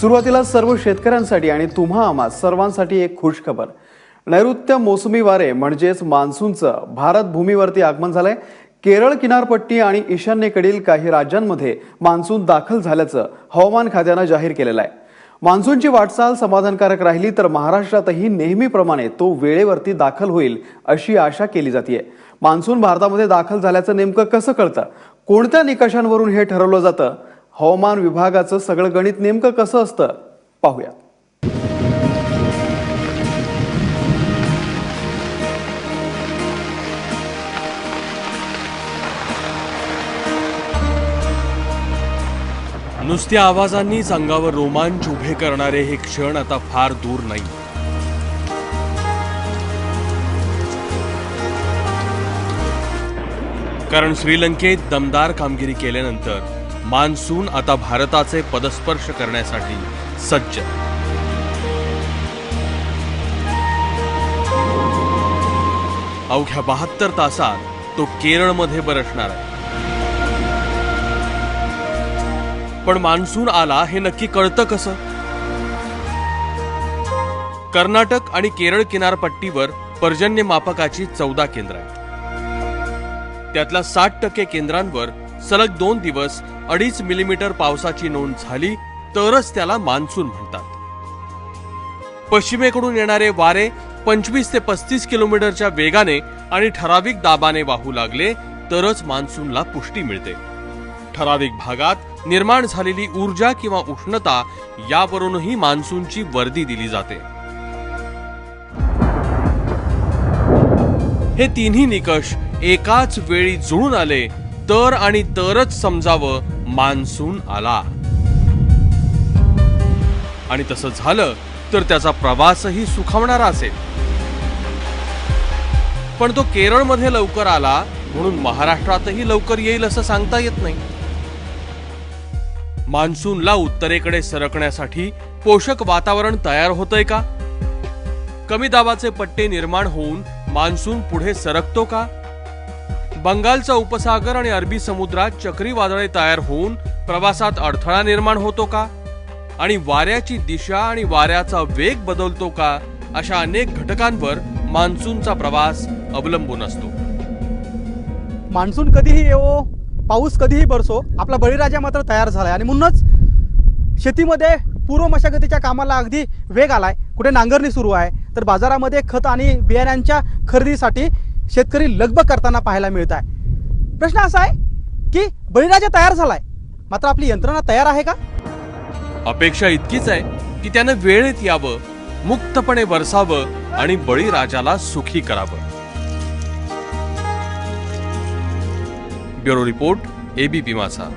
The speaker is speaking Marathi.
सुरुवातीला सर्व शेतकऱ्यांसाठी आणि तुम्हा आम्हा सर्वांसाठी एक खुश खबर. नैऋत्य मोसमी वारे म्हणजेच मान्सूनचं भारत भूमीवरती आगमन झालंय. केरळ किनारपट्टी आणि ईशान्येकडील काही राज्यांमध्ये मान्सून दाखल झाल्याचं हवामान खात्यानं जाहीर केलेलं आहे. मान्सूनची वाटचाल समाधानकारक राहिली तर महाराष्ट्रातही नेहमीप्रमाणे तो वेळेवरती दाखल होईल अशी आशा केली जाते मान्सून भारतामध्ये दाखल झाल्याचं नेमकं कसं कळतं? कोणत्या निकषांवरून हे ठरवलं जातं? हवामान विभागाचं सगळं गणित नेमकं कसं असतं पाहूया नुसत्या आवाजांनीच अंगावर रोमांच उभे करणारे हे क्षण आता फार दूर नाही. कारण श्रीलंकेत दमदार कामगिरी केल्यानंतर मान्सून आता भारताचे पदस्पर्श करण्यासाठी सज्ज. अवघ्या बहात्तर तासात तो केरळमध्ये बरसणार आहे. पण मान्सून आला हे नक्की कळतं कसं? कर्नाटक आणि केरळ किनारपट्टीवर पर्जन्यमापकाची चौदा केंद्र आहेत. त्यातल्या साठ टक्के केंद्रांवर सलग दोन दिवस अडीच मिलीमीटर पावसाची नोंद झाली तरच त्याला मान्सून म्हणतात. पश्चिमेकडून येणारे वारे पंचवीस ते पस्तीस किलोमीटरच्या वेगाने आणि ठराविक दाबाने वाहू लागले तरच मान्सूनला पुष्टी मिळते. ठराविक भागात निर्माण झालेली ऊर्जा किंवा उष्णता यावरूनही मान्सूनची वर्दी दिली जाते. हे तिन्ही निकष एकाच वेळी जुळून आले तर आणि तरच समजावं मान्सून आला. आणि तसं झालं तर त्याचा प्रवासही सुखावणारा असेल. पण तो केरळमध्ये लवकर आला म्हणून महाराष्ट्रातही लवकर येईल असं सांगता येत नाही. मान्सूनला उत्तरेकडे सरकण्यासाठी पोषक वातावरण तयार होतंय का? कमी दाबाचे पट्टे निर्माण होऊन मान्सून पुढे सरकतो का? बंगालचा उपसागर आणि अरबी समुद्रात चक्रीवादळे तयार होऊन प्रवासात अडथळा निर्माण होतो का? आणि वाऱ्याची दिशा आणि वाऱ्याचा वेग बदलतो का? अशा अनेक घटकांवर मान्सूनचा प्रवास अवलंबून असतो. मान्सून कधीही येवो पाऊस कधीही बरसो आपला बळीराजा मात्र तयार झालाय. आणि म्हणूनच शेतीमध्ये पूर्व मशागतीच्या कामाला अगदी वेग आलाय. कुठे नांगरणी सुरू आहे तर बाजारामध्ये खत आणि बियाण्यांच्या खरेदीसाठी शेतकरी लगबग करताना पाहायला मिळत आहे प्रश्न असा आहे की बळीराजा तयार झालाय. मात्र आपली यंत्रणा तयार आहे का? अपेक्षा इतकीच आहे की त्यानं वेळेत यावं मुक्तपणे बरसावं आणि बळीराजाला सुखी करावं. ब्युरो रिपोर्ट एबीपी माझा